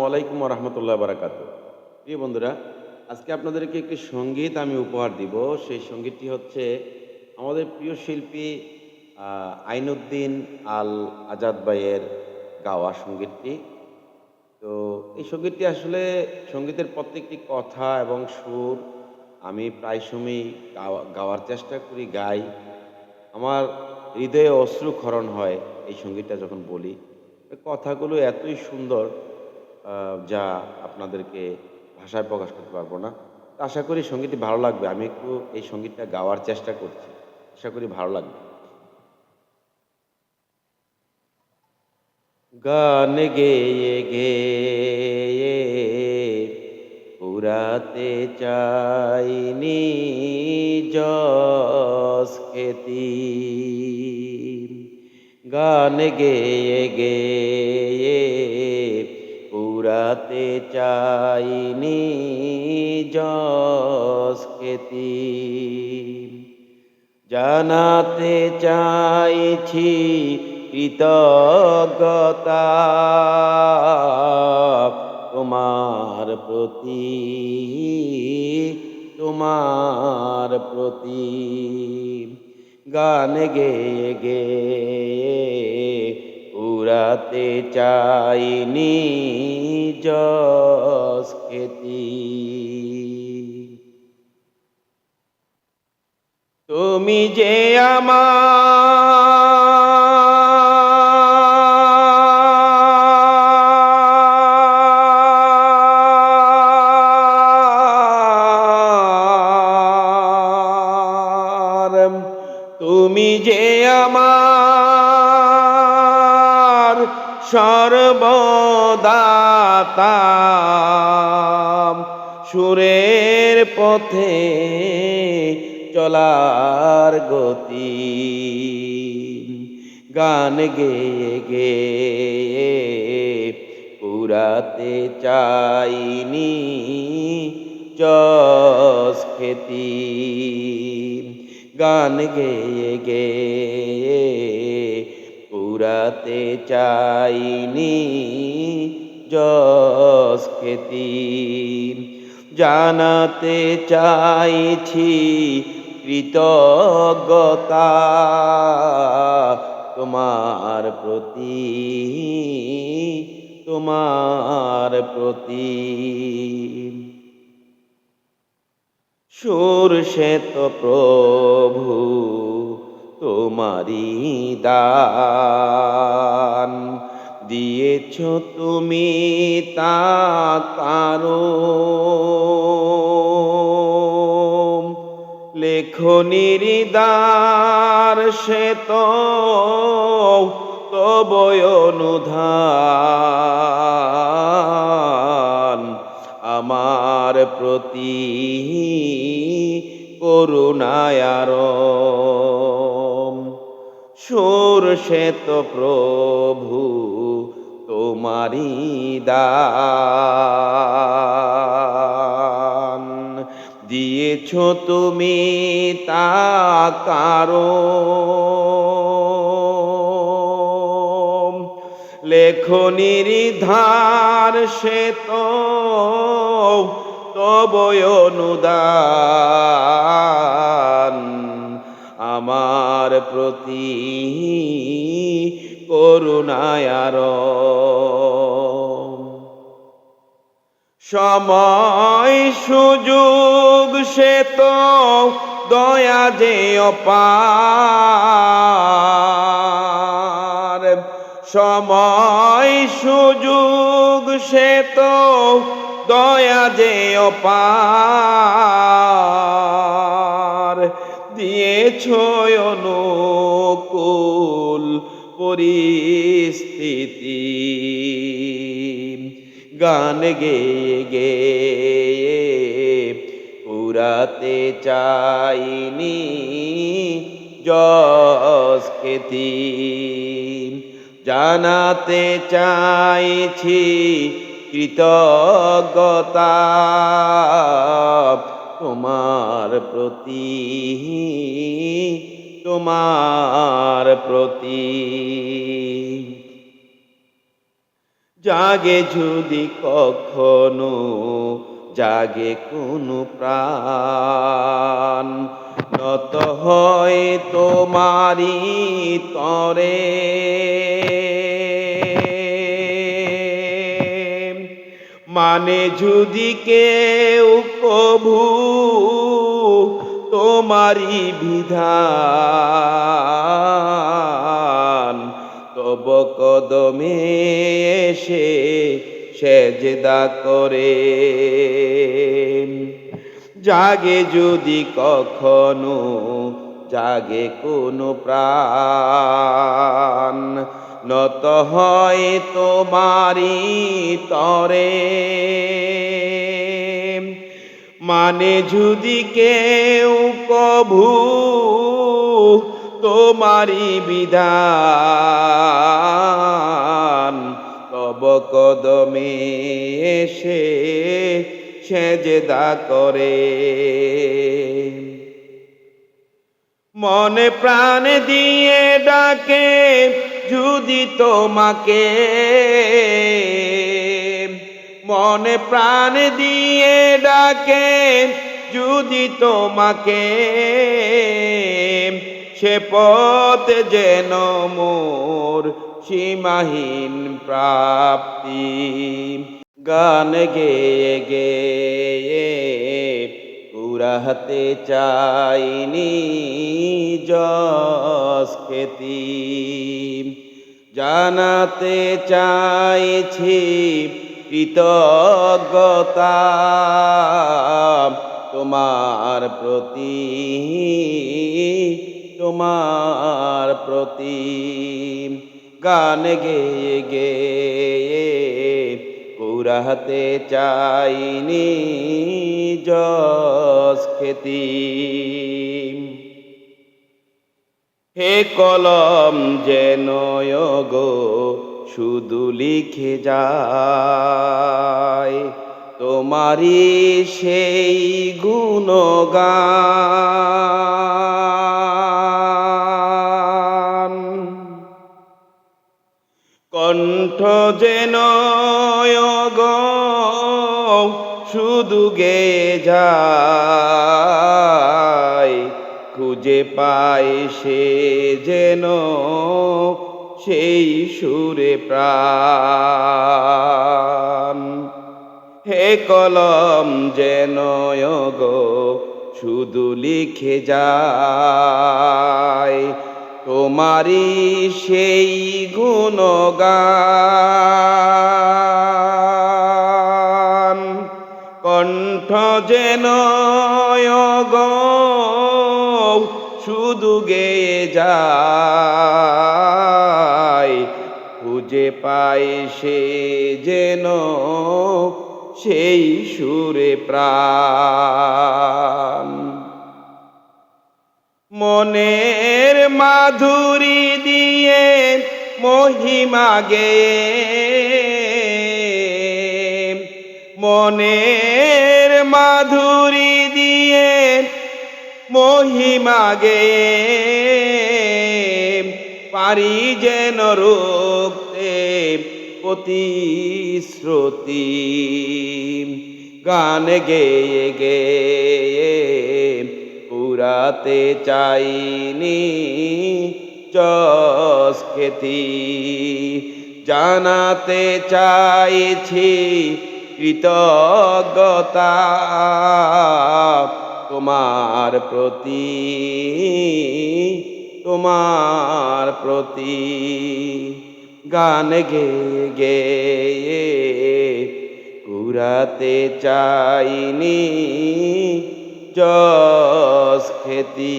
ওয়ালাইকুম রহমতুল্লাহ বারাকাত প্রিয় বন্ধুরা, আজকে আপনাদেরকে একটি সংগীত আমি উপহার দিব। সেই সঙ্গীতটি হচ্ছে আমাদের প্রিয় শিল্পী আইনুদ্দিন আল আজাদ ভাইয়ের গাওয়া সঙ্গীতটি। তো এই সঙ্গীতটি আসলে সঙ্গীতের প্রত্যেকটি কথা এবং সুর আমি প্রায় সময় গাওয়া, গাওয়ার চেষ্টা করি, গাই। আমার হৃদয়ে অশ্রুক্ষরণ হয় এই সঙ্গীতটা যখন বলি। কথাগুলো এতই সুন্দর যা আপনাদেরকে ভাষায় প্রকাশ করতে পারব না। আশা করি সঙ্গীতটি ভালো লাগবে। আমি একটু এই সঙ্গীতটা গাওয়ার চেষ্টা করছি। আশা করি ভালো লাগবে। গান গেয়ে গেয়ে পুরাতে চাইনি জস খেতি। গান গেয়ে গেয়ে পুরাতে চাইনি জস খেতি জানাতে চাইছি কৃতজ্ঞতা তোমার প্রতি তোমার প্রতি। গান গে গেয়ে উড়াতে চাইনি যস খেতি তুমি যে আমার সর্বদাতা সুরের পথে চলার গতি। গান গেয়ে গেয়ে পুরাতে চাইনি চস খেতি। গান গেয়ে গেয়ে পুরাতে চাইনি যস খেতি জানাতে চাইছি কৃতজ্ঞতা তোমার প্রতি তোমার প্রতি। সুর শ্বেত প্রভু তোমারি দান দিয়েছ তুমি তা কারও? লেখনির দার সে তো তবয় অনুধান। আমার প্রতি করুণায়ার সুর শ্বেত প্রভু দান দিয়েছ তুমি তা কারও লেখনির ধার সে তো তবয় অনুদান। আমার প্রতি করুণায়ার সময় সুযোগ, সে তো দয়া যে অপার। সময় সুযোগ, সে তো দয়া যে অপার। দিয়েছ অনুকূল পরিস্থিতি। গান গেয়ে গেয়ে পুরাতে চাইনি যস খেতি। জানাতে চাইছি কৃতজ্ঞতা তোমার প্রতি তোমার প্রতি। জাগে যদি কখনো, জাগে কোনো প্রাণ। নত হয় তোমারি তরে। মানে যদি কেউ কভু তোমারি বিধান। তব কদমে এসে সেজদা করে। জাগে যদি কখনো, জাগে কোনো প্রাণ। নত হয় তোমারি তরে। মানে যদি কেউ কভু তোমারি বিধান, তব কদমে এসে সেজদা করে। মনে প্রাণ দিয়ে ডাকে যদি তোমাকে। মনে প্রাণ দিয়ে ডাকে যদি তোমাকে। সে পথ যেন মোর সীমাহীন প্রাপ্তি। গান গেয়ে গেয়ে কুড়াতে চাইনি যশ খেতি জানাতে চাইছি কৃতজ্ঞতা তোমার প্রতি। তোমার প্রতি। গান গেয়ে গেয়ে কুড়াতে চাইনি যশ খেতি। হে কলম যেন গো, শুধু লিখে যায়। তোমারি সেই গুণগান। কণ্ঠ যেন শুধু গে যায়। খুঁজে পাই সে যেন সেই সুরে প্রাণ। হে কলম যেন গো শুধু লিখে যায়। তোমারি সেই গুণগান। কণ্ঠ যেন শুধু গেয়ে যায়। খুঁজে পাই সে যেন সেই সুরে প্রাণ। মনের মাধুরী দিয়ে মহিমা গে। মনের মাধুরী দিয়ে মহিমা গে। পারি যেন রোগতে প্রতিশ্রুতি। গান গেয়ে গেয়ে পুরাতে চাইনি, চস খেতি। জানাতে চাইছি কৃতজ্ঞতা তোমার প্রতি তোমার প্রতি। গান গে গেয়ে কুড়াতে চাইনি যশ খেতি।